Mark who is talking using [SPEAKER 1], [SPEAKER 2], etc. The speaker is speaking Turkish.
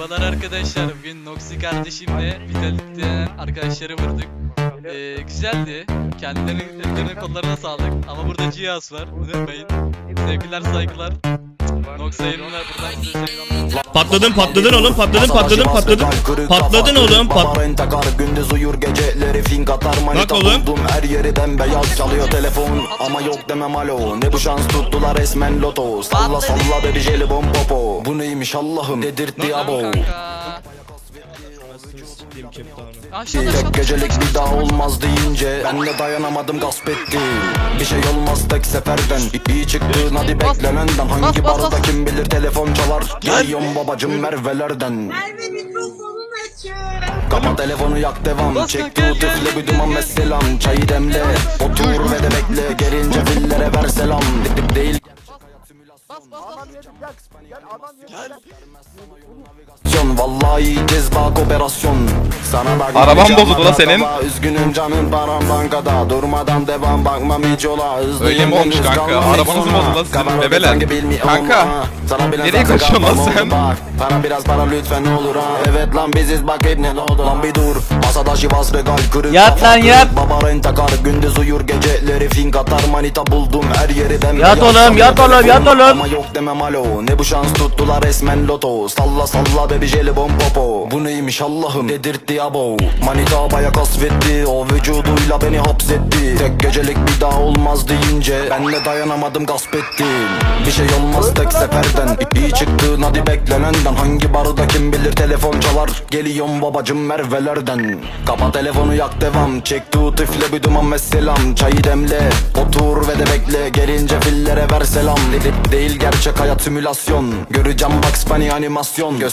[SPEAKER 1] Merhabalar arkadaşlar. Bugün Noxy kardeşimle Vitality denen arkadaşları vurduk. Ee, güzeldi. Kendilerinin ellerine kollarına sağlık. Ama burada Cihaz var. Unutmayın. Sevgiler saygılar. Nox yayınına buradan size selamlar.
[SPEAKER 2] Patladın patladın oğlum patladın patladın patladın. Patladın oğlum pat.
[SPEAKER 3] Gündüz uyur geceleri fink atar manita
[SPEAKER 2] Bak oğlum.
[SPEAKER 3] buldum her yerden beyaz çalıyor telefon ama yok demem alo ne bu şans tuttular resmen loto salla salla dedi jelibon popo bu neymiş Allah'ım dedirtti abo
[SPEAKER 1] Aşağıda
[SPEAKER 3] Tek
[SPEAKER 1] aşağıda.
[SPEAKER 3] gecelik bir daha olmaz deyince Ben de dayanamadım gasp ettim. Bir şey olmaz tek seferden. İyi çıktın hadi
[SPEAKER 1] Bas.
[SPEAKER 3] beklenenden Hangi
[SPEAKER 1] Bas, bas,
[SPEAKER 3] barda
[SPEAKER 1] bas.
[SPEAKER 3] kim bilir telefon çalar. Geliyorum babacım Merve'lerden.
[SPEAKER 4] Merve mikrofonun.
[SPEAKER 3] Kapa telefonu yak devam.
[SPEAKER 1] Bas
[SPEAKER 3] Çek
[SPEAKER 1] gel, gel,
[SPEAKER 3] bir
[SPEAKER 1] gel,
[SPEAKER 3] duman
[SPEAKER 1] gel.
[SPEAKER 3] ve selam. Çayı demle Otur ve de bekle. Gelince fillere ver selam. Dip değil. Aksiyon, Vallahi cezbak operasyon Sana bak
[SPEAKER 5] Araban bozuldu la senin.
[SPEAKER 3] Üzgünüm canım param bankada Durmadan devam bakmam hiç Hızlıyım
[SPEAKER 5] Öyle mi olmuş kanka? Arabanız mı bozuldu la sizin bebeler? Kanka, nereye kaçıyorsun lan sen?
[SPEAKER 3] Para biraz para lütfen olur ha Evet lan biziz bak hep ne oldu Lan bir dur Masada şivas regal kırık
[SPEAKER 6] Yat lan, yat.
[SPEAKER 3] Baba rent takar gündüz uyur geceleri manita buldum her yeri dem
[SPEAKER 6] Yat oğlum, yat oğlum, yat oğlum.
[SPEAKER 3] Ama yok demem alo. Ne bu şans tuttular resmen loto. Salla salla baby jelibon popo. Bu neymiş Allah'ım? Dedirtti abo. Manita baya kasvetti. O vücuduyla beni hapsetti. Tek gecelik bir daha olmaz deyince Ben de dayanamadım gasp ettim. Bir şey olmaz tek seferden. İyi çıktın hadi beklenenden. Hangi barda kim bilir telefon çalar. Geliyorum babacım Merve'lerden. Kapa telefonu yak devam. Çek tut üfle bir duman ve selam. Çayı demle otur ve de bekle Gelince fillere ver selam. Değil gerçek hayat simülasyon. Göreceğim Bugs Bunny animasyon. Göz